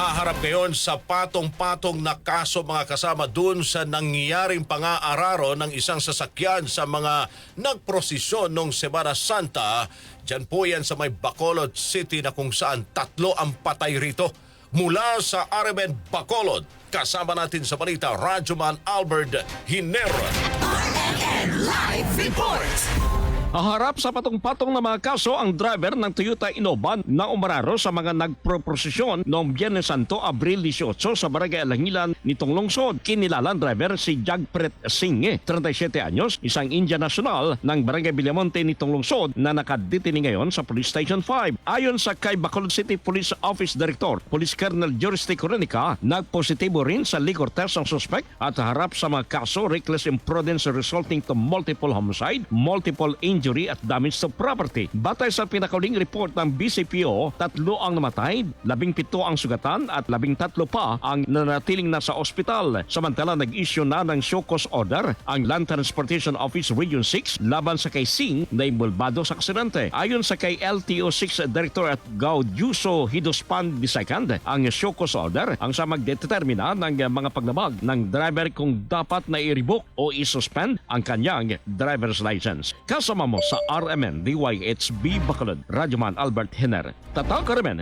haharap ngayon sa patong-patong na kaso mga kasama dun sa nangyayaring pang-aararo ng isang sasakyan sa mga nagprosesyon nung Semana Santa. Diyan po yan sa may Bacolod City na kung saan tatlo ang patay rito. Mula sa RMN Bacolod, kasama natin sa balita Radyoman Albert Hinero. RMN Live Report! Haharap sa patong-patong na mga kaso ang driver ng Toyota Innova na umararo sa mga nagproprosesyon noong Biyernes Santo, Abril 18 sa Barangay Alangilan nitong lungsod. Kinilalang driver si Jagpret Singh, 37 anyos, isang India national ng Barangay Villamonte nitong lungsod na nakadetini ngayon sa Police Station 5. Ayon sa kay Bacolod City Police Office Director, Police Colonel Juristy Coronica, nagpositibo rin sa liquor test ang suspect at harap sa mga kaso reckless imprudence resulting to multiple homicide, multiple injury at damage to property. Batay sa pinakauling report ng BCPO, tatlo ang namatay, labing pito ang sugatan at labing tatlo pa ang nanatiling nasa ospital. Samantala nag-issue na ng show cause order ang Land Transportation Office Region 6 laban sa kay Singh na imbulbado sa aksidente. Ayon sa kay LTO6 Director at Gaudiuso Hidospan II, ang show cause order ang sa magdetermina ng mga paglabag ng driver kung dapat na i-revoke o i-suspend ang kanyang driver's license. Kasama mo sa RMN DYHB Bacolod, Radyoman Albert Hiner. Tatak RMN,